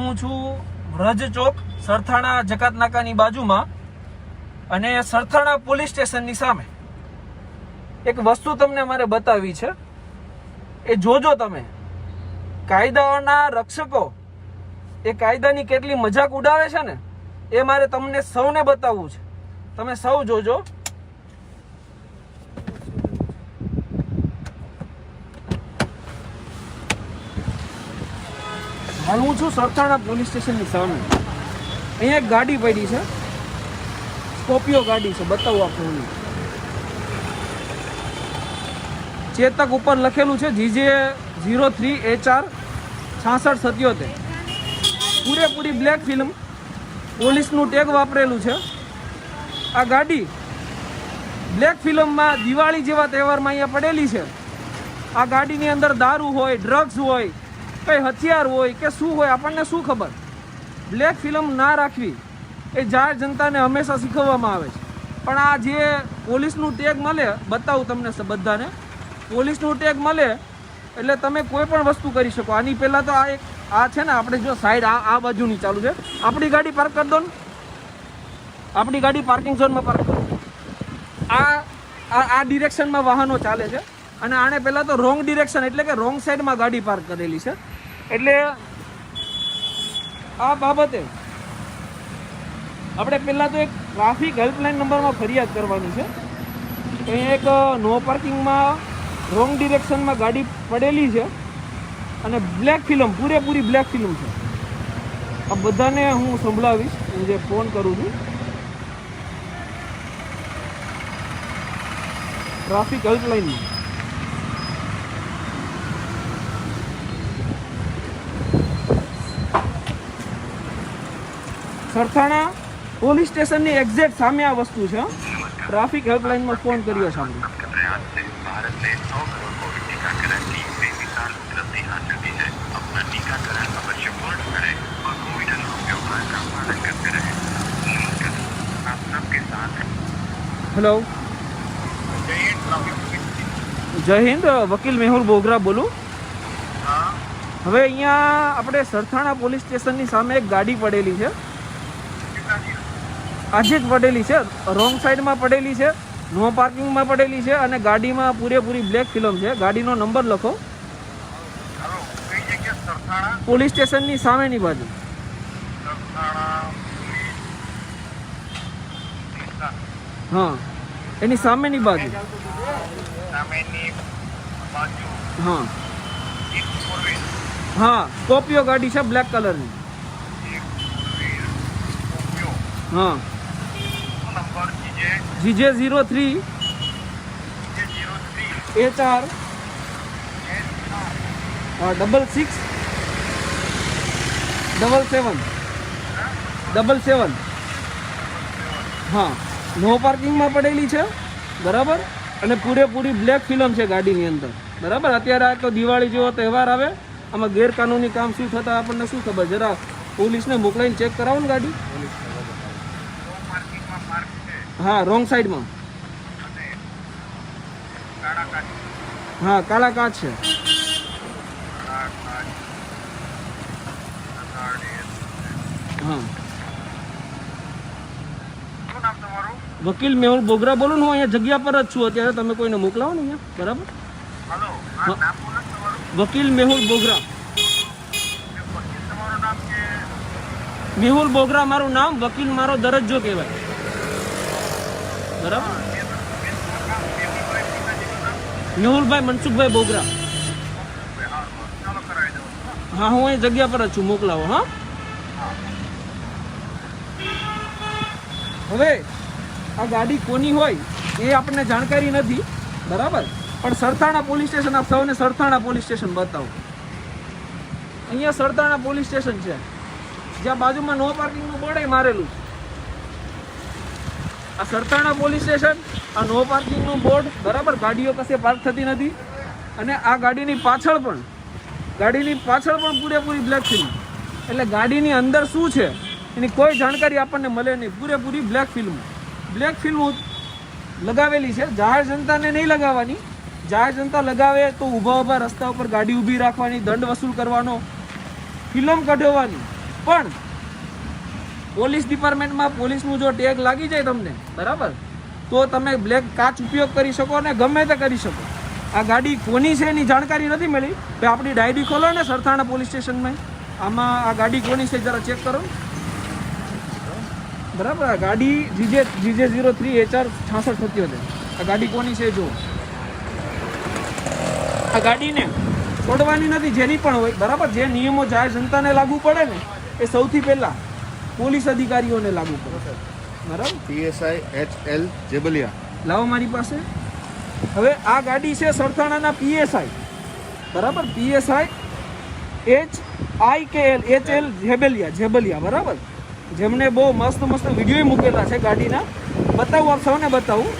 હું છું વ્રજ ચોક, સરથાણા જકાત નાકાની બાજુમાં અને સરથાણા પોલીસ સ્ટેશનની સામે. એક વસ્તુ તમને મારે બતાવી છે. એ જોજો તમે. કાયદાઓના રક્ષકો, એ કાયદાની કેટલી મજાક ઉડાવે છે ને, એ મારે તમને સૌને બતાવવું છે. તમે સૌ જોજો. હાલ હું છું સરથાણા પોલીસ સ્ટેશનની સામે. અહીંયા એક ગાડી પડી છે. સ્કોપિયો ગાડી છે, બતાવું આપણે ચેતક ઉપર લખેલું છે, GJ zero three H R છાસઠ સત્યોતેર. પૂરેપૂરી બ્લેક ફિલ્મ પોલીસનું ટેગ વાપરેલું છે. આ ગાડી બ્લેક ફિલ્મમાં દિવાળી જેવા તહેવારમાં અહીંયા પડેલી છે. આ ગાડીની અંદર દારૂ હોય ડ્રગ્સ હોય કઈ હથિયાર હોય કે શું હોય આપણને શું ખબર? બ્લેક ફિલ્મ ના રાખવી એ જાહેર જનતાને હંમેશા શીખવવામાં આવે છે. પણ આ જે પોલીસનું ટેગ મળે, બતાવું તમને બધાને. પોલીસનું ટેગ મળે એટલે તમે કોઈ પણ વસ્તુ કરી શકો. આની પહેલાં તો આ એક, આ છે ને, આપણે જો સાઈડ આ આ બાજુની ચાલુ છે. આપણી ગાડી પાર્ક કરી દો ને. આપણી ગાડી પાર્કિંગ ઝોનમાં પાર્ક કરો. આ આ ડિરેક્શનમાં વાહનો ચાલે છે. અને આને પહેલાં તો રોંગ ડિરેક્શન એટલે કે રોંગ સાઈડમાં ગાડી પાર્ક કરેલી છે. એટલે આ બાબતે આપણે પહેલાં તો એક ટ્રાફિક હેલ્પલાઇન નંબરમાં ફરિયાદ કરવાની છે. અહીંયા એક નો પાર્કિંગમાં, રોંગ ડિરેક્શનમાં ગાડી પડેલી છે અને બ્લેક ફિલ્મ, પૂરેપૂરી બ્લેક ફિલ્મ છે. આ બધાને હું સંભળાવીશ, હું જે ફોન કરું છું. ટ્રાફિક હેલ્પલાઇનમાં. સરથાણા પોલીસ સ્ટેશનની એક્ઝેક્ટ સામે આ વસ્તુ છે. ટ્રાફિક હેલ્પલાઇનમાં ફોન કર્યો છે હેલો જય હિન્દ વકીલ મેહુલ બોગરા બોલું. હવે અહીંયા આપણે સરથાણા પોલીસ સ્ટેશનની સામે એક ગાડી પડેલી છે. આજે જ પડેલી છે. રોંગ સાઈડમાં પડેલી છે. નો પાર્કિંગમાં પડેલી છે અને ગાડીમાં પૂરેપૂરી બ્લેક ફિલ્મ છે. ગાડીનો નંબર લખો. પોલીસ સ્ટેશનની સામેની બાજુ. હા, એની સામેની બાજુ. હા. હા સ્કોપિયો ગાડી છે, બ્લેક કલરની. હા. Number GJ zero three A ચાર double six double seven double seven હા નો પાર્કિંગમાં પડેલી છે બરાબર? અને પૂરેપૂરી બ્લેક ફિલ્મ છે ગાડીની અંદર બરાબર? અત્યારે આ તો દિવાળી જેવો તહેવાર આવે આમાં ગેરકાનૂની કામ શું થતા આપણને શું ખબર? જરા પોલીસને મોકલાઈને ચેક કરાવો ને ગાડી. હા રોંગ સાઈડમાં હા કાળા કાચ છે. હા. વકીલ મેહુલ બોગરા બોલું હું અહીંયા જગ્યા પર જ છું અત્યારે તમે કોઈને મોકલાવો ને અહીંયા બરાબર? વકીલ મેહુલ બોગરા. મેહુલ બોગરા મારું નામ વકીલ મારો દરજ્જો કહેવાય. બરાબર? મેહુલભાઈ, મનસુખભાઈ બોગરા. હા, હું અહીં જગ્યા પર જ છું, મોકલાવો, હા? હવે, આ ગાડી કોની હોય એ આપણને જાણકારી નથી, બરાબર? પણ સરથાણા પોલીસ સ્ટેશન, આપ સૌને સરથાણા પોલીસ સ્ટેશન બતાવો. અહીંયા સરથાણા પોલીસ સ્ટેશન છે. જ્યાં બાજુમાં નો પાર્કિંગનું બોર્ડ મારેલું છે. આ સરથાણા પોલીસ સ્ટેશન, આ નો પાર્કિંગનું બોર્ડ, બરાબર? ગાડીઓ કશે પાર્ક થતી નથી. અને આ ગાડીની પાછળ પણ, ગાડીની પાછળ પણ પૂરેપૂરી બ્લેક ફિલ્મ એટલે ગાડીની અંદર શું છે, એની કોઈ જાણકારી આપણને મળે નહીં. પૂરેપૂરી બ્લેક ફિલ્મ બ્લેક ફિલ્મ લગાવેલી છે. જાહેર જનતાને નહીં લગાવવાની. જાહેર જનતા લગાવે તો ઊભા ઊભા રસ્તા ઉપર ગાડી ઊભી રાખવાની, દંડ વસૂલ કરવાનો ફિલ્મ કઢાવવાની. પણ પોલીસ ડિપાર્ટમેન્ટમાં પોલીસનું જો ટેગ લાગી જાય તમને, બરાબર? તો તમે બ્લેક કાચ ઉપયોગ કરી શકો અને ગમે તે કરી શકો. આ ગાડી કોની છે એની જાણકારી નથી મળી. તો આપણી ડાયરી ખોલો ને સરથાણા પોલીસ સ્ટેશનમાં. આમાં આ ગાડી કોની છે જરા ચેક કરો. બરાબર, આ ગાડી GJ GJ zero three HR છાસઠ સત્યોતેર. આ ગાડી કોની છે જો આ ગાડીને છોડવાની નથી, જેની પણ હોય. બરાબર, જે નિયમો જાહેર જનતાને લાગુ પડે ને, એ સૌથી પહેલા પોલીસ અધિકારીઓને લાગુ પડે. બરાબર? PSI H L Jebaliya. લાવો મારી પાસે. હવે આ ગાડી છે સરથાણાના પીએસઆઈ. બરાબર? PSI H I K L H L Jebaliya Jebaliya બરાબર? જેમને બહુ મસ્ત મસ્ત વીડિયો મૂકેલા છે ગાડીના. બતાવું આપ સૌને બતાવું.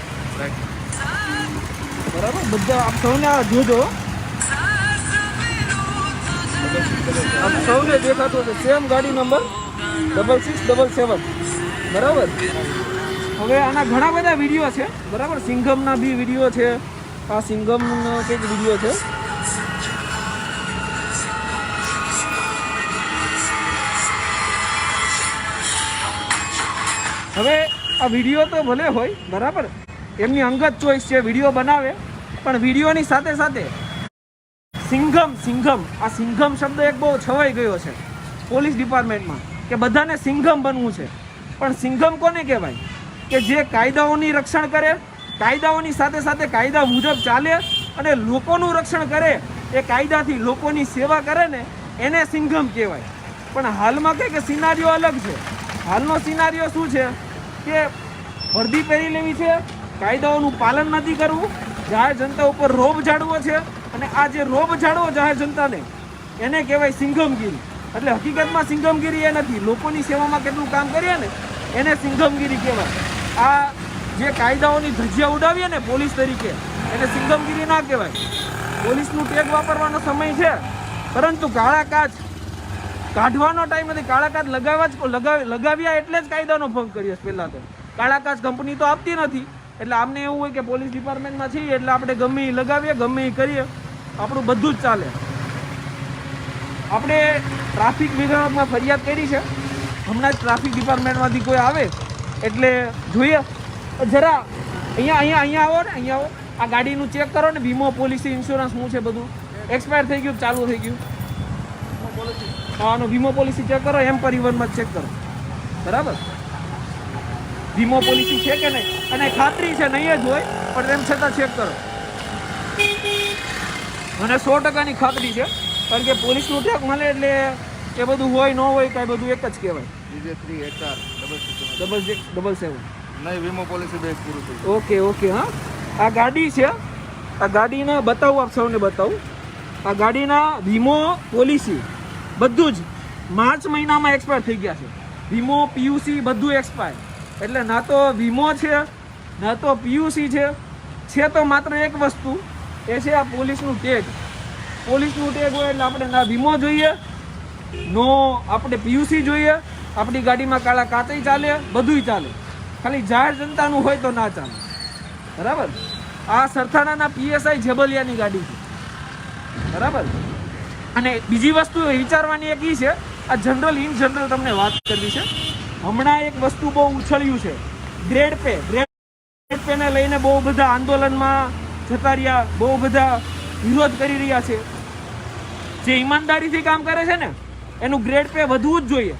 બરાબર? બધા આપ સૌને આ જોજો. આપ સૌને દેખાતો છે. સેમ ગાડી number. Double six double seven બરાબર? હવે આના ઘણા બધા વીડિયો છે. બરાબર? સિંઘમના બી વીડિયો છે. આ સિંઘમનો કંઈક વીડિયો છે. હવે આ વીડિયો તો ભલે હોય, બરાબર? એમની અંગત ચોઈસ છે વીડિયો બનાવે, પણ વિડીયોની સાથે સાથે સિંઘમ સિંઘમ. આ સિંઘમ શબ્દ એક બહુ છવાઈ ગયો છે પોલીસ ડિપાર્ટમેન્ટમાં કે બધાને સિંઘમ બનવું છે. પણ સિંઘમ કોને કહેવાય? કે જે કાયદાઓની રક્ષણ કરે, કાયદાઓની સાથે સાથે કાયદા મુજબ ચાલે અને લોકોનું રક્ષણ કરે, એ કાયદાથી લોકોની સેવા કરે ને, એને સિંઘમ કહેવાય. પણ હાલમાં કહે કે સિનારીઓ અલગ છે. હાલનો સિનારીઓ શું છે? કે વર્દી પહેરી લેવી છે, કાયદાઓનું પાલન નથી કરવું, જાહેર જનતા ઉપર રોબ જાળવો છે અને આ જે રોબ જાળવો જાહેર જનતાને, એને કહેવાય સિંઘમગીરી. એટલે હકીકતમાં સિંઘમગીરી એ નથી. લોકોની સેવામાં કેટલું કામ કરીએ ને, એને સિંઘમગીરી કહેવાય. આ જે કાયદાઓની ધજિયા ઉડાવીએ ને પોલીસ તરીકે, એને સિંઘમગીરી ના કહેવાય. પોલીસનું ટેગ વાપરવાનો સમય છે, પરંતુ કાળા કાચ કાઢવાનો ટાઈમ નથી. કાળા કાચ લગાવવા જ લગાવી, લગાવ્યા એટલે જ કાયદાનો ભંગ કર્યો પહેલાં તો. કાળા કાચ કંપની તો આપતી નથી. એટલે આમને એવું હોય કે પોલીસ ડિપાર્ટમેન્ટમાં છીએ એટલે આપણે ગમે એ લગાવીએ, ગમે એ કરીએ. આપણું બધું જ ચાલે. આપણે ટ્રાફિક વિભાગમાં ફરિયાદ કરી છે. હમણાં જ ટ્રાફિક ડિપાર્ટમેન્ટમાંથી કોઈ આવે, એટલે જોઈએ. જરા, અહીંયા અહીંયા અહીંયા આવો ને, અહીંયા આવો. આ ગાડીનું ચેક કરો ને, વીમો, પોલિસી ઇન્સ્યોરન્સ શું છે બધું. એક્સપાયર થઈ ગયું ચાલુ થઈ ગયું? આનો વીમો પોલિસી ચેક કરો, એમ પરિવહનમાં ચેક કરો. બરાબર? વીમો પોલિસી છે કે નહીં? અને ખાતરી છે, નહીં જ હોય, પણ તેમ છતાં ચેક કરો. મને સો ટકાની ખાતરી છે. કારણ કે પોલીસનું ટેક મળે એટલે એ બધું હોય ન હોય કાંઈ બધું એક જ કહેવાય. GJ three HR double double six double seven નહીં વીમો પોલિસી બેગ પૂરું થઈ ઓકે ઓકે હા. આ ગાડી છે. આ ગાડીના બતાવું આપ સૌને બતાવું. આ ગાડીના વીમો પોલિસી બધું જ માર્ચ મહિનામાં એક્સપાયર થઈ ગયા છે. વીમો પીયુસી બધું એક્સપાયર એટલે ના તો વીમો છે ના તો પીયુસી છે. છે તો માત્ર એક વસ્તુ એ છે આ પોલીસનું ટેગ. પોલીસનું ટેગ હોય એટલે આપણે ના વીમો જોઈએ, નો આપણે પીયુસી જોઈએ, આપણી ગાડીમાં કાળા કાચઈ ચાલે, બધુંય ચાલે. ખાલી જાહેર જનતાનું હોય તો ના ચાલે. બરાબર? આ સરથાણાના પીએસઆઈ જેબલિયાની ગાડી છે. બરાબર? અને બીજી વસ્તુ વિચારવાની એક એ છે, આ જનરલ ઇન જનરલ તમને વાત કરવી છે. હમણાં એક વસ્તુ બહુ ઉછળ્યું છે. ગ્રેડ પે ગ્રેડ પેને લઈને બહુ બધા આંદોલનમાં જતા રહ્યા, બહુ બધા વિરોધ કરી રહ્યા છે. જે ઈમાનદારીથી કામ કરે છે ને, એનું ગ્રેડ પે વધવું જ જોઈએ.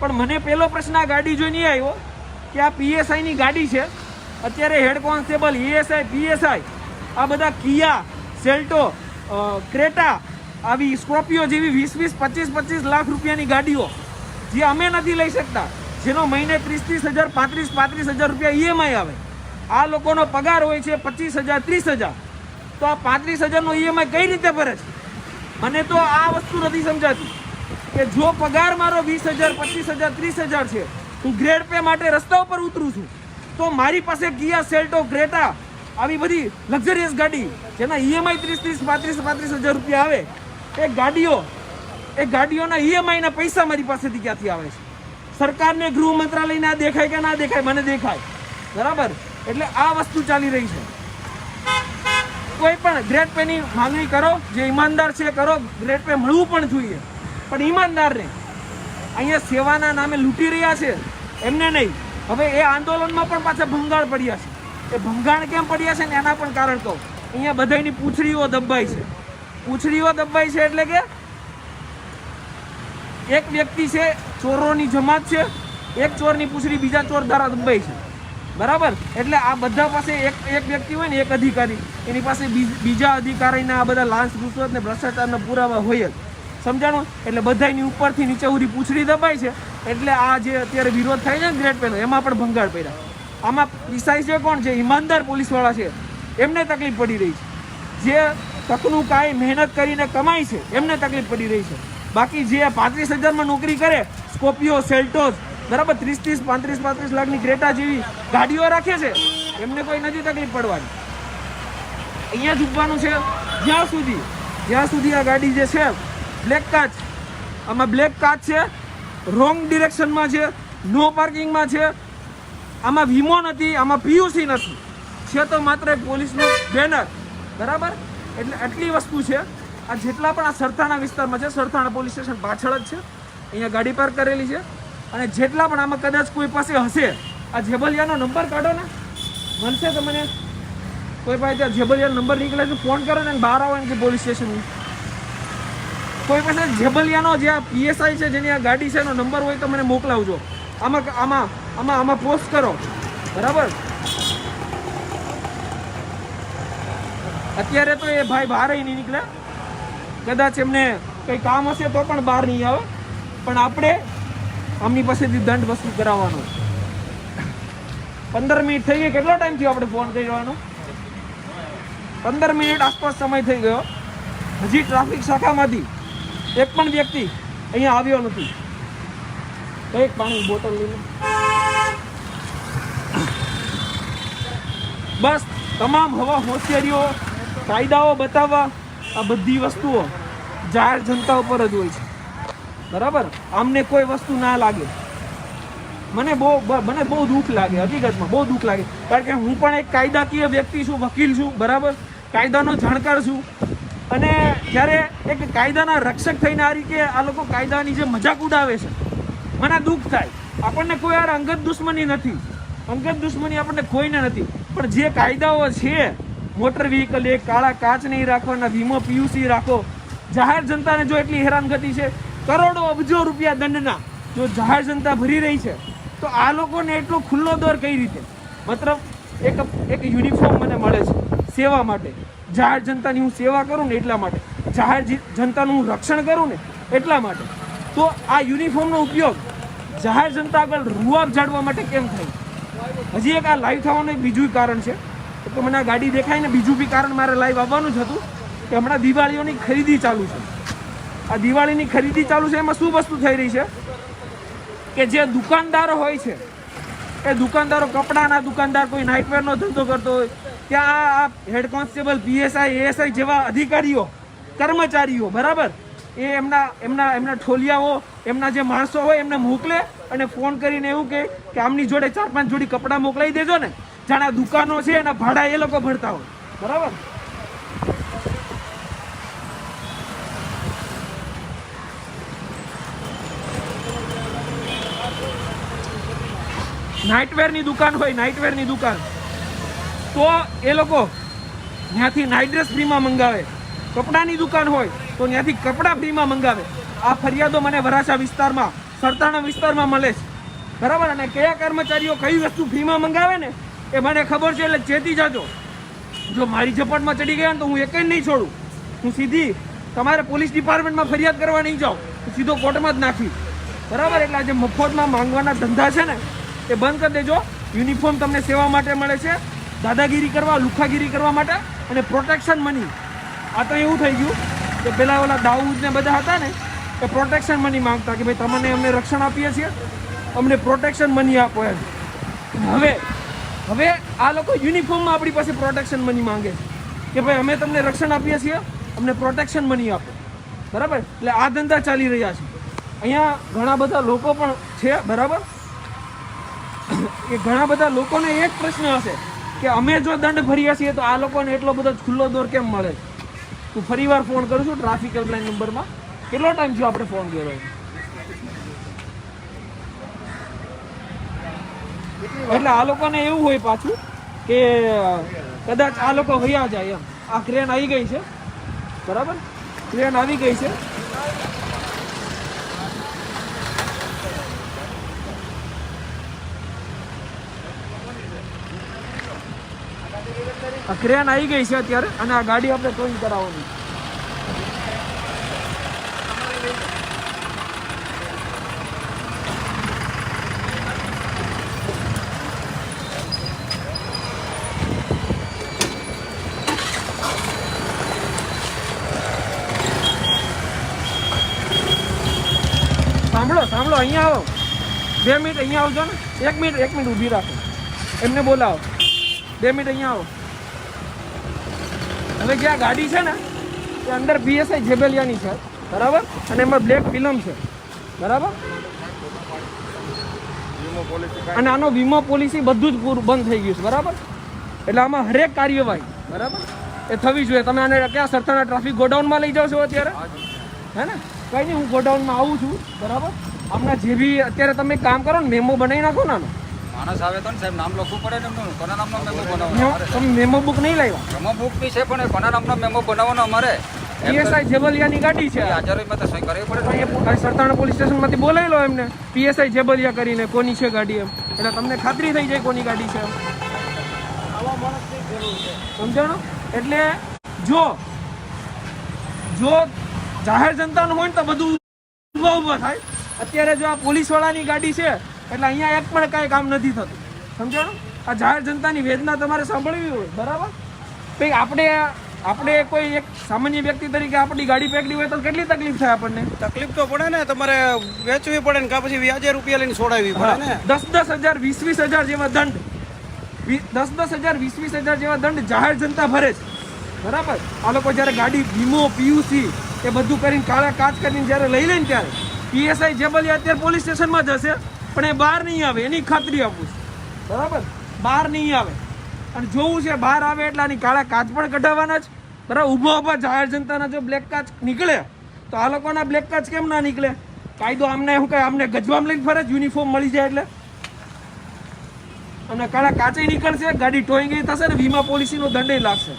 પણ મને પહેલો પ્રશ્ન આ ગાડી જોઈને આવ્યો કે આ પીએસઆઈની ગાડી છે, અત્યારે હેડ કોન્સ્ટેબલ ઈએસઆઈ પીએસઆઈ આ બધા કિયા, સેલ્ટો ક્રેટા, આવી સ્કોર્પિયો જેવી વીસ વીસ પચીસ પચીસ લાખ રૂપિયાની ગાડીઓ, જે અમે નથી લઈ શકતા, જેનો મહિને ત્રીસ ત્રીસ હજાર પાંત્રીસ પાંત્રીસ હજાર રૂપિયા ઈએમઆઈ આવે. આ લોકોનો પગાર હોય છે પચીસ હજાર, ત્રીસ હજાર. તો આ પાંત્રીસ હજારનો ઈએમઆઈ કઈ રીતે ભરે છે? મને તો આ વસ્તુ નથી સમજાતી કે જો પગાર મારો વીસ હજાર, પચીસ હજાર, ત્રીસ હજાર છે, હું ગ્રેડ પે માટે રસ્તા ઉપર ઉતરું છું, તો મારી પાસે કિયા સેલ્ટો ગ્રેટા આવી બધી લક્ઝરિયસ ગાડી, જેના ઈએમઆઈ ત્રીસ ત્રીસ, પાંત્રીસ પાંત્રીસ હજાર રૂપિયા આવે, એ ગાડીઓ, એ ગાડીઓના ઈએમઆઈના પૈસા મારી પાસેથી ક્યાંથી આવે છે? સરકારને ગૃહ મંત્રાલય ના દેખાય કે ના દેખાય, મને દેખાય. બરાબર? એટલે આ વસ્તુ ચાલી રહી છે. કોઈ પણ ગ્રેડ પેની માંગણી કરો, જે ઈમાનદાર છે કરો ગ્રેડ પે મળવું પણ જોઈએ. પણ ઈમાનદારને અહીંયા સેવાના નામે લૂંટી રહ્યા છે, એમને નહીં. હવે એ આંદોલનમાં પણ પાછા ભંગાણ પડ્યા છે. એ ભંગાણ કેમ પડ્યા છે ને એના પણ કારણ કહું. અહીંયા બધાની પૂછડીઓ દબાઈ છે. પૂંછડીઓ દબાઈ છે એટલે કે એક વ્યક્તિ છે, ચોરોની જમાત છે, એક ચોરની પૂછડી બીજા ચોર દ્વારા દબાઈ છે. બરાબર? એટલે આ બધા પાસે એક એક વ્યક્તિ હોય ને, એક અધિકારી. એની પાસે બીજ- અધિકારીના આ બધા લાંચ રૂશ્વત ને, ભ્રષ્ટાચારના પુરાવા હોય જ. સમજાણું? એટલે બધાની ઉપરથી નીચે ઉરી પૂંછડી દબાય છે. એટલે આ જે અત્યારે વિરોધ થાય છે ને ગ્રેટ પેનો, એમાં પણ ભંગાર પડ્યા. આમાં પ્રિસાઇઝ છે કોણ? છે ઈમાનદાર પોલીસવાળા છે. એમને તકલીફ પડી રહી છે. જે તકનું કાંઈ મહેનત કરીને કમાય છે, એમને તકલીફ પડી રહી છે. બાકી જે પાંત્રીસ હજારમાં નોકરી કરે સ્કોપિયો સેલ્ટોસ બરાબર ત્રીસ ત્રીસ પાંત્રીસ પાંત્રીસ લાખની ક્રેટા જેવી ગાડીઓ રાખે છે. એમને કોઈ નથી તકલીફ પડવાની. અહીંયા જ ઉભવાનું છે, જ્યાં સુધી જ્યાં સુધી આ ગાડી જે છે બ્લેક કાચ આમાં બ્લેક કાચ છે રોંગ ડિરેક્શનમાં છે નો પાર્કિંગમાં છે. આમાં વીમો નથી, આમાં પીયુસી નથી. છે તો માત્ર પોલીસનું બેનર બરાબર? એટલે આટલી વસ્તુ છે. આ જેટલા પણ આ સરથાણા વિસ્તારમાં છે, સરથાણા પોલીસ સ્ટેશન પાછળ જ છે. અહીંયા ગાડી પાર્ક કરેલી છે. અને જેટલા પણ આમાં કદાચ કોઈ પાસે હશે, આ જેબલિયાનો નંબર કાઢો ને. મળશે તમને. કોઈ પાસે ત્યાં જેબલિયાનો નંબર નીકળે તો ફોન કરો ને બહાર આવો ને કે પોલીસ સ્ટેશન કોઈ પાસે જેબલિયાનો જે આ પીએસઆઈ છે, જેની આ ગાડી છે, એનો નંબર હોય તો મને મોકલાવજો. આમાં આમાં આમાં આમાં પોસ્ટ કરો. બરાબર? અત્યારે તો એ ભાઈ બહાર નહીં નીકળે. કદાચ એમને કંઈ કામ હશે તો પણ બહાર નહીં આવે. પણ આપણે આમની પાસેથી દંડ વસૂલ કરાવવાનો. પંદર મિનિટ થઈ ગઈ. કેટલો ટાઈમ થયો આપણે ફોન કરવાનો પંદર મિનિટ આસપાસ સમય થઈ ગયો. હજી ટ્રાફિક શાખામાંથી એક પણ વ્યક્તિ અહીંયા આવ્યો નથી. એક પાણી બોટલ લઈને. બસ, તમામ હવા હોશિયારીઓ, કાયદાઓ બતાવવા આ બધી વસ્તુઓ જાહેર જનતા ઉપર જ હોય છે. બરાબર? અમને કોઈ વસ્તુ ના લાગે. મને બહુ મને બહુ દુઃખ લાગે, હકીકતમાં બહુ દુઃખ લાગે. કારણ કે હું પણ એક કાયદાકીય વ્યક્તિ છું, વકીલ છું, બરાબર? કાયદાનો જાણકાર છું. અને જ્યારે એક કાયદાના રક્ષક થઈને આ રીતે આ લોકો કાયદાની જે મજાક ઉડાવે છે, મને દુઃખ થાય. આપણને કોઈ યાર અંગત દુશ્મની નથી. અંગત દુશ્મની આપણને કોઈને નથી. પણ જે કાયદાઓ છે, મોટર વ્હીકલ એક, કાળા કાચ નહીં રાખવાના, વીમો, પીયુસી રાખો. જાહેર જનતાને જો એટલી હેરાનગતિ છે કરોડો અબજો રૂપિયા દંડના જો જાહેર જનતા ભરી રહી છે, તો આ લોકોને એટલો ખુલ્લો દોર કઈ રીતે? મતલબ એક એક યુનિફોર્મ મને મળે છે સેવા માટે. જાહેર જનતાની હું સેવા કરું ને એટલા માટે. જાહેર જનતાનું હું રક્ષણ કરું ને એટલા માટે. તો આ યુનિફોર્મનો ઉપયોગ જાહેર જનતા આગળ રૂઆબ જાળવા માટે કેમ થાય? હજી એક આ લાઈવ થવાનું બીજું કારણ છે. તો મને આ ગાડી દેખાય ને, બીજું બી કારણ મારે લાઈવ આવવાનું જ હતું કે હમણાં દિવાળીઓની ખરીદી ચાલુ છે. આ દિવાળીની ખરીદી ચાલુ છે, એમાં શું વસ્તુ થઈ રહી છે? કે જે દુકાનદારો હોય છે, એ દુકાનદારો કપડાના દુકાનદાર, કોઈ નાઇટવેરનો ધંધો કરતો હોય, ત્યાં આ હેડ કોન્સ્ટેબલ પીએસઆઈ એએસઆઈ જેવા અધિકારીઓ, કર્મચારીઓ, બરાબર? એ એમના એમના એમના ઠોલિયાઓ, એમના જે માણસો હોય, એમને મોકલે અને ફોન કરીને એવું કહે કે આમની જોડે ચાર પાંચ જોડી કપડાં મોકલાવી દેજો ને, જાણે દુકાનો છે, એના ભાડા એ લોકો ભરતા હોય. બરાબર? નાઇટવેરની દુકાન હોય નાઇટવેરની દુકાન. તો એ લોકો ત્યાંથી નાઇટ ડ્રેસ ફ્રીમાં મંગાવે. કપડાની દુકાન હોય, તો ત્યાંથી કપડાં ફ્રીમાં મંગાવે. આ ફરિયાદો મને વરાછા વિસ્તારમાં, સરતાણા વિસ્તારમાં મળે છે. બરાબર? અને કયા કર્મચારીઓ કઈ વસ્તુ ફ્રીમાં મંગાવે ને, એ મને ખબર છે, એટલે ચેતી જાજો. જો મારી ઝપટમાં ચડી ગયા તો હું એક જ નહીં છોડું. હું સીધી તમારે પોલીસ ડિપાર્ટમેન્ટમાં ફરિયાદ કરવા નહીં જાઉં. સીધો કોર્ટમાં જ નાખી. બરાબર? એટલે આજે મફતમાં માંગવાના ધંધા છે ને એ બંધ કરી દેજો. યુનિફોર્મ તમને સેવા માટે મળે છે. દાદાગીરી કરવા, લુખાગીરી કરવા માટે અને પ્રોટેક્શન મની. આ તો એવું થઈ ગયું કે પેલા ઓલા દાઉદ ને બધા હતા ને, એ પ્રોટેક્શન મની માંગતા કે ભાઈ તમને અમને રક્ષણ આપીએ છીએ. અમને પ્રોટેક્શન મની આપો એમ. હવે હવે આ લોકો યુનિફોર્મમાં આપણી પાસે પ્રોટેક્શન મની માંગે છે. કે ભાઈ અમે તમને રક્ષણ આપીએ છીએ, અમને પ્રોટેક્શન મની આપો. બરાબર? એટલે આ ધંધા ચાલી રહ્યા છે. અહીંયા ઘણા બધા લોકો પણ છે, બરાબર? એ ઘણા બધા લોકોને એક પ્રશ્ન હશે કે અમે જો દંડ ભરીએ હશીએ તો આ લોકોને એટલો બધો ખુલ્લો દોર કેમ મળે? તું ફરી વાર ફોન કરું છું ટ્રાફિક હેલ્પલાઇન નંબરમાં કેટલો ટાઈમ થયો આપણે ફોન કર્યો? એટલે આ લોકોને એવું હોય પાછું કે કદાચ આ લોકો વયા જાય એમ. આ ક્રેન આવી ગઈ છે. બરાબર? ક્રેન આવી ગઈ છે. આ ક્રેન આવી ગઈ છે અત્યારે અને આ ગાડી આપણે ટોઈંગ કરાવવાની. સાંભળો સાંભળો, અહીંયા આવો. બે મિનિટ અહીંયા આવજો ને. એક મિનિટ એક મિનિટ ઊભી રાખો. એમને બોલાવો. બે મિનિટ અહીંયા આવો. હવે જે આ ગાડી છે ને, એ અંદર બીએસઆઈ જેબેલિયાની છે. બરાબર? અને એમાં બ્લેક ફિલ્મ છે. બરાબર? અને આનો વીમો પોલિસી બધું જ પૂરું બંધ થઈ ગયું છે, બરાબર? એટલે આમાં હરેક કાર્યવાહી, બરાબર? એ થવી જોઈએ. તમે આને ક્યાં સરથાના ટ્રાફિક ગોડાઉનમાં લઈ જાઓ છો અત્યારે? હે ને? કંઈ નહીં, હું ગોડાઉનમાં આવું છું, બરાબર? હમણાં જે બી, અત્યારે તમે કામ કરો ને, મેમો બનાવી નાખો ને આનો. માણસ આવે તો ને સાહેબ નામ લખવું પડે ને એમનું. કોના નામનો મેમો બનાવવાનો? તમે મેમો બુક નહીં લાવ્યા? મેમો બુક બી છે પણ એ કોના નામનો મેમો બનાવવાનો અમારે? પીએસઆઈ જેબલિયાની ગાડી છે. હાજરીમાં તો સહી કરવી પડે. એ સરથાણા પોલીસ સ્ટેશનમાંથી બોલાવી લો એમને. પીએસઆઈ જેબલિયા કરીને કોની છે ગાડી એમ. એટલે તમને ખાતરી થઈ જાય કોની ગાડી છે એમ. સમજાણો? એટલે જો જો જાહેર જનતાનું હોય ને તો બધું ઊભા ઊભા થાય. અત્યારે જો આ પોલીસવાળાની ગાડી છે એટલે અહીંયા એક પણ કાંઈ કામ નથી થતું. સમજાણો આ જાહેર જનતાની વેદના તમારે સાંભળવી હોય બરાબર? કંઈ આપણે આપણે કોઈ એક સામાન્ય વ્યક્તિ તરીકે આપણી ગાડી પેકડી હોય તો કેટલી તકલીફ થાય આપણને? તકલીફ તો પડે ને તમારે વેચવી પડે ને કાં પછી વ્યાજે રૂપિયા લઈને છોડાવી પડે ને. દસ દસ હજાર વીસ વીસ હજાર જેવા દંડ. દસ દસ હજાર વીસ વીસ હજાર જેવા દંડ જાહેર જનતા ભરે છે. બરાબર? આ લોકો જ્યારે ગાડી વીમો પીયુસી એ બધું કરીને કાળા કાચ કરીને જ્યારે લઈ લે ને ત્યારે પીએસઆઈ જેબલિયા અત્યારે પોલીસ સ્ટેશનમાં જશે પણ એ બહાર નહીં આવે એની ખાતરી આપું છું. બરાબર. બહાર નહીં આવે. અને જોવું છે બહાર આવે એટલે આની કાળા કાચ પણ કઢાવવાના જ. બરાબર ઊભા ઊભા જાહેર જનતાના જો બ્લેક કાચ નીકળે તો આ લોકોના બ્લેક કાચ કેમ ના નીકળે? કાયદો આમને શું કહે? આમને ગજવામ લઈને ફરે યુનિફોર્મ મળી જાય એટલે. અને કાળા કાચે નીકળશે ગાડી ટોઈ ગઈ થશે ને વીમા પોલિસીનો દંડે લાગશે.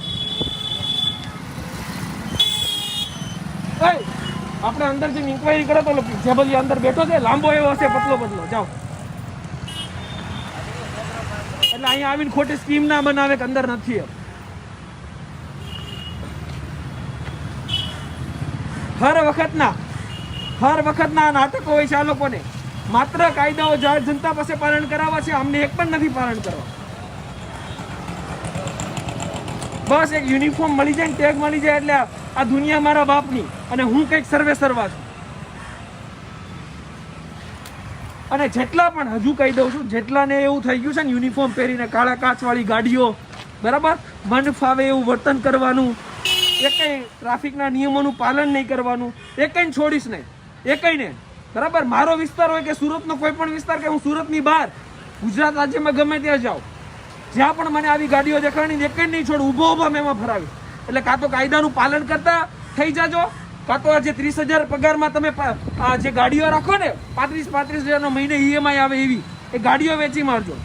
આપણે અંદર જઈને ઇન્કવાયરી કરો તો જેબલી અંદર બેઠો છે, લાંબો એવો હશે, પતલો પતલો. જાઓ. એટલે અહીંયા આવીને ખોટી સ્કીમ ના બનાવે કે અંદર નથી હર વખતના હર વખતના નાટકો હોય છે આ લોકોને. માત્ર કાયદાઓ જાહેર જનતા પાસે પાલન કરાવવા છે, અમને એક પણ નથી પાલન કરવા. બસ એક યુનિફોર્મ મળી જાય ને ટેગ મળી જાય એટલે આ- દુનિયા મારા બાપની. અને હું કંઈક સર્વે સર્વા છું. અને જેટલા પણ હજુ કહી દઉં છું, જેટલાને એવું થઈ ગયું છે ને યુનિફોર્મ પહેરીને કાળા કાચવાળી ગાડીઓ, બરાબર? મન ફાવે એવું વર્તન કરવાનું. એકેય ટ્રાફિકના નિયમોનું પાલન નહીં કરવાનું. એકેય છોડીશ નહીં. એકેય નહીં બરાબર? મારો વિસ્તાર હોય કે સુરતનો કોઈ પણ વિસ્તાર કે હું સુરતની બહાર, ગુજરાત રાજ્યમાં ગમે ત્યાં જાઉં. જ્યાં પણ મને આવી ગાડીઓ દેખાણી એક જ નહીં છોડ, ઊભો ઊભો મેં એમાં ફરાવી એટલે કાં તો કાયદાનું પાલન કરતા થઈ જાજો, કાં તો આજે ત્રીસ હજાર પગારમાં તમે જે ગાડીઓ રાખો ને, પાંત્રીસ પાંત્રીસ હજારનો મહિને ઈએમઆઈ આવે એવી, એ ગાડીઓ વેચી મારજો.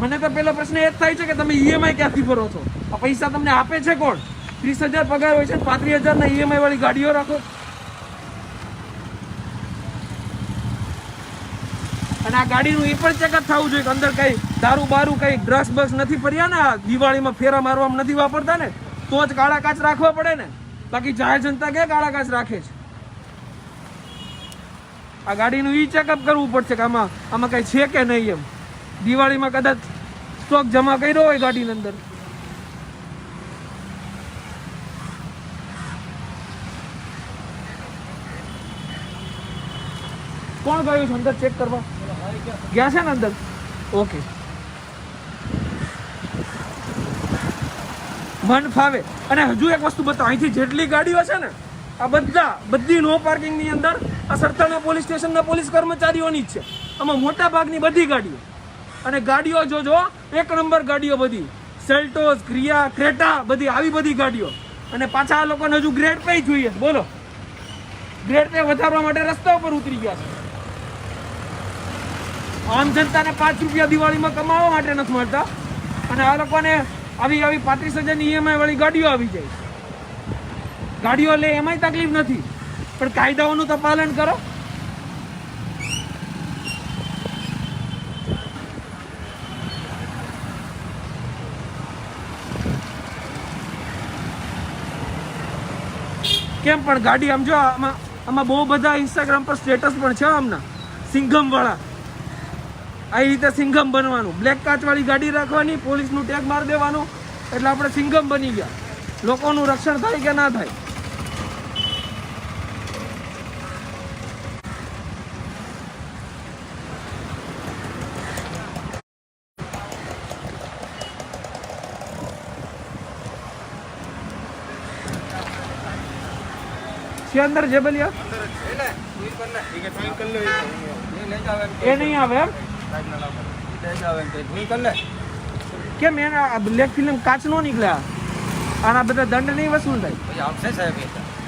મને તો પહેલો પ્રશ્ન એ જ થાય છે કે તમે ઈએમઆઈ ક્યાંથી ભરો છો? આ પૈસા તમને આપે છે કોણ? ત્રીસ હજાર પગાર હોય છે પાંત્રીસ હજારના ઈએમઆઈ વાળી ગાડીઓ રાખો. અને આ ગાડીનું એ પણ ચેકઅપ થવું જોઈએ કે અંદર કઈ દારૂ બારૂ કઈ ડ્રગ્સ બસ નથી ફર્યા ને દિવાળીમાં ફેરા મારવામાં નથી વાપરતા ને, તો જ કાળા કાચ રાખવા પડે ને. બાકી જાહેર જનતા કે કાળા કાચ રાખે છે? આ ગાડીનું ઈ ચેકઅપ કરવું પડશે કે આમાં આમાં કઈ છે કે નહીં એમ? દિવાળીમાં કદાચ સ્ટોક જમા કર્યો હોય ગાડીની અંદર. કોણ ગયું છે? અંદર ચેક કરવા? ગયા છે ને અંદર ઓકે મન ફાવે. અને હજુ એક વસ્તુ બતાવો. અહીંથી જેટલી ગાડીઓ છે ને, આ બધા, બધી નો પાર્કિંગની અંદર આ સરથાણા પોલીસ સ્ટેશનના પોલીસ કર્મચારીઓની જ છે. આમાં મોટા ભાગની બધી ગાડીઓ. અને ગાડીઓ જોજો, એક નંબર ગાડીઓ બધી. સેલ્ટોસ ક્રિયા, ક્રેટા, બધી, આવી બધી ગાડીઓ. અને પાછા આ લોકોને હજુ ગ્રેડ પે જોઈએ. બોલો. ગ્રેડ પે વધારવા માટે રસ્તા ઉપર ઉતરી ગયા છે. આમ જનતાને પાંચ રૂપિયા દિવાળીમાં કમાવા માટે નથી મળતા. અને આ લોકોને આવી આવી પાંત્રીસ હજારની ઈએમઆઈ વાળી ગાડીઓ આવી જાય. ગાડીઓ લે, એમાંય તકલીફ નથી. પણ કાયદાઓનું તો પાલન કરો. કેમ પણ ગાડી આમ જો, આમાં આમાં બહુ બધા ઇન્સ્ટાગ્રામ પર સ્ટેટસ પણ છે આમના. સિંઘમ વાળા આ રીતે સિંઘમ બનવાનું. બ્લેક કાચ વાળી ગાડી રાખવાની પોલીસનું ટેગ માર દેવાનું. એટલે આપણે સિંઘમ બની ગયા. લોકોનું રક્ષણ થાય કે ના થાય? છે અંદર જેબલિયા? એ નહીં આવે એમ? કેમ એના બ્લેક ફિલ્મ કાચ નો નીકળ્યા આના બધા દંડ નહીં વસૂલ થાય? આવશે સાહેબ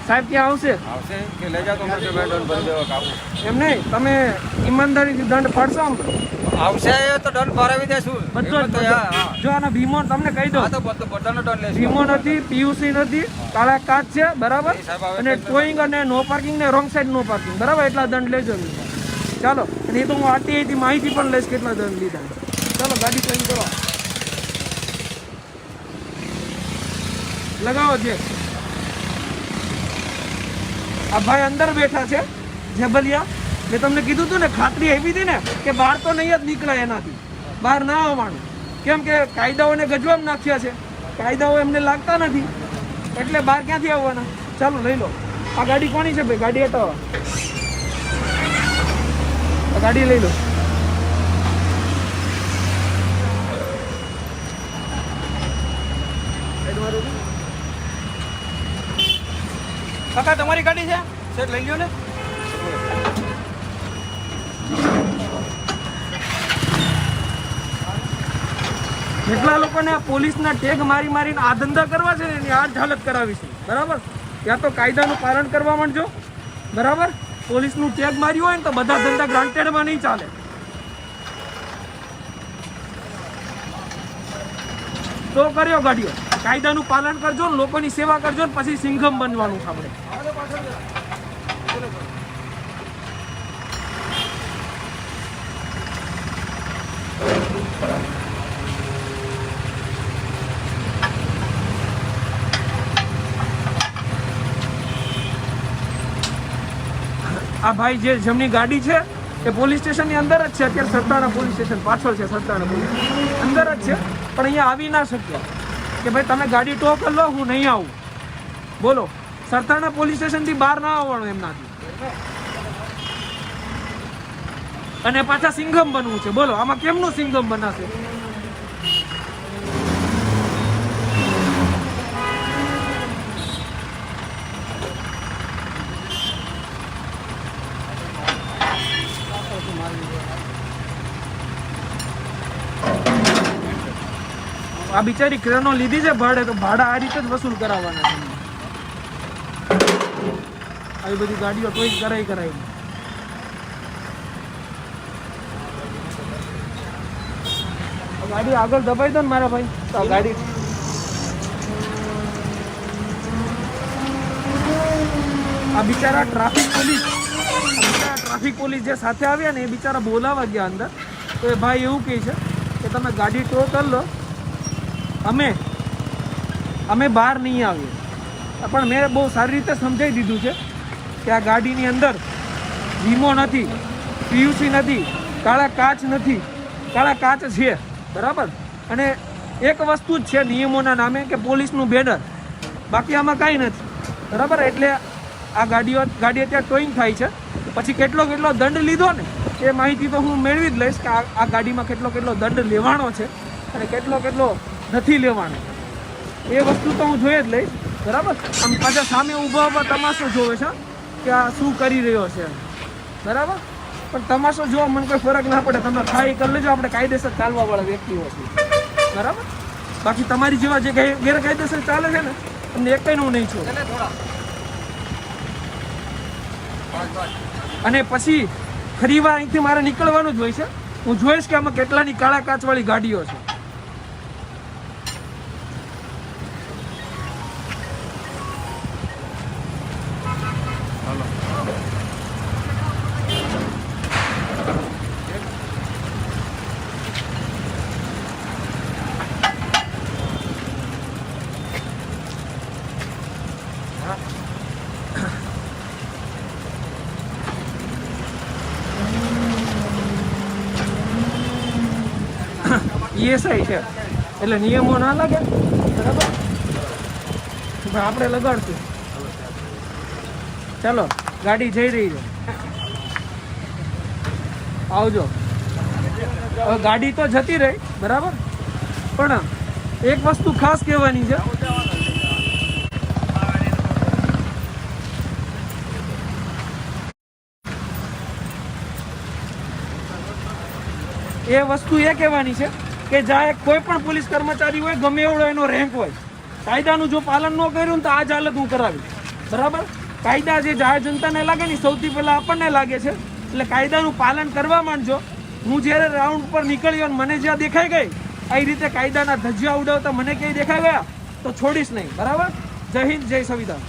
સાહેબ ત્યાં આવશે? આવશે કે લઈ જાઓ તો મોટો બેડોન ભરી દેવો કાબુ એમ નહીં? તમે ઈમાનદારીથી દંડ ફાડશો આમ? આવશે એ તો દંડ ભરાવી દેશું. બધો જ આનો ભીમો તમને કહી દો બધાનો દંડ લેશું ભીમો નથી પીયુસી નથી કાળા કાચ છે બરાબર? અને ટોઈંગ અને નો પાર્કિંગ ને રોંગ સાઈડ નો પાર્કિંગ બરાબર? એટલા દંડ લેજો ચાલો, અને એ તો હું આરટીઆઈ થી માહિતી પણ લઈશ કેટલા દંડ લીધા. ચાલો, ગાડી ચેન્જ કરો. લગાવો છે આ ભાઈ અંદર બેઠા છે જેબલિયા મેં તમને કીધું હતું ને, ખાતરી આપી હતી ને, કે બહાર તો નહીં જ નીકળાય એનાથી. બહાર ના આવવાનું. કેમ કે કાયદાઓને ગજવામાં નાખ્યા છે. કાયદાઓ એમને લાગતા નથી. એટલે બહાર ક્યાંથી આવવાના? ચાલો, લઈ લો. આ ગાડી કોની છે ભાઈ? ગાડી હટાવવા ગાડી લઈ લો. કાકા, તમારી ગાડી છે? સેટ લઈ લ્યો ને. જેટલા લોકોને પોલીસના ટેગ મારી મારીને આ ધંધા કરવા છે, એની આ જ હાલત છે. બરાબર? ત્યાં તો કાયદાનું પાલન કરવા માંડજો. બરાબર? પોલીસનું ટેગ માર્યું હોય ને તો બધા ધંધા ગ્રાન્ટેડમાં નહીં ચાલે. તો કર્યો ગાડીઓ. કાયદાનું પાલન કરજો ને લોકોની સેવા કરજો ને પછી સિંઘમ બનવાનું આપણે. આ ભાઈ જે જેમની ગાડી છે, એ પોલીસ સ્ટેશનની અંદર જ છે. અત્યારે સરતાણા પોલીસ સ્ટેશન પાછળ છે, સરતાણા પોલીસ અંદર જ છે. પણ અહીંયા આવી ના શક્યો. કે ભાઈ, તમે ગાડી ટો કરી લો, હું નહીં આવું. બોલો. સરતાણા પોલીસ સ્ટેશનથી બહાર ના આવવાનું એમનાથી. અને પાછા સિંઘમ બનવું છે. બોલો, આમાં કેમનું સિંઘમ બનાશે? આ બિચારી ક્રેનો લીધી છે ભાડે, તો ભાડા આ રીતે જ વસૂલ કરાવવાના છે. આવી બધી ગાડીઓ તોય કરાઈ કરાઈ. ગાડી આગળ દબાઈ દો ને મારા ભાઈ. તો ગાડી આ બિચારા ટ્રાફિક પોલીસ ટ્રાફિક પોલીસ જે સાથે આવ્યા ને એ બિચારા બોલાવા ગયા અંદર. તો એ ભાઈ એવું કહે છે કે તમે ગાડી ટો કરી લો. અમે અમે બહાર નહીં આવીએ. પણ મેં બહુ સારી રીતે સમજાવી દીધું છે કે આ ગાડીની અંદર વીમો નથી, પીયુસી નથી, કાળા કાચ નથી, કાળા કાચ છે, બરાબર? અને એક વસ્તુ જ છે નિયમોના નામે કે પોલીસનું બેનર. બાકી આમાં કાંઈ નથી, બરાબર? એટલે આ ગાડીઓ, ગાડી અત્યારે ટોઈંગ થાય છે. પછી કેટલો કેટલો દંડ લીધો ને, એ માહિતી તો હું મેળવી જ લઈશ કે આ ગાડીમાં કેટલો કેટલો દંડ લેવાનો છે અને કેટલો કેટલો નથી લેવાનો. એ વસ્તુ તો હું જોઈ જ લઈશ. બરાબર? આમ પાછા સામે ઊભા ઊભા તમાશો જોવે છે કે આ શું કરી રહ્યો છે. બરાબર? પણ તમાશો જોવા મને કોઈ ફરક ના પડે. તમે ખાઈ કરી લેજો. આપણે કાયદેસર ચાલવા વાળા વ્યક્તિઓ છીએ. બરાબર? બાકી તમારી જેવા જે ગેર- ગેરકાયદેસર ચાલે છે ને તમને એક હું નહીં છું અને પછી ફરીવાર અહીંથી મારે નીકળવાનું જ હોય છે. હું જોઈશ કે આમાં કેટલાની કાળા કાચવાળી ગાડીઓ છે. ઈએસઆઈ છે. એટલે નિયમો ના લાગે. બરાબર? પણ આપણે લગાડશું. ચાલો, ગાડી જઈ રહી છે. આવજો. હવે ગાડી તો જતી રહી, બરાબર? પણ એક વસ્તુ ખાસ કહેવાની છે. એ વસ્તુ એ કહેવાની છે કે જ્યાં કોઈ પણ પોલીસ કર્મચારી હોય, ગમે એવડો એનો રેન્ક હોય. કાયદાનું જો પાલન ન કર્યું ને તો આ જ હાલત હું કરાવી બરાબર? કાયદા જે જાહેર જનતાને લાગે ને સૌથી પહેલાં આપણને લાગે છે. એટલે કાયદાનું પાલન કરવા માંડજો. હું જ્યારે રાઉન્ડ પર નીકળ્યો અને મને જ્યાં દેખાઈ ગઈ એ રીતે કાયદાના ધજિયા ઉડાવતા મને ક્યાંય દેખાઈ ગયા, તો છોડીશ નહીં. બરાબર? જય હિન્દ, જય સંવિધાન.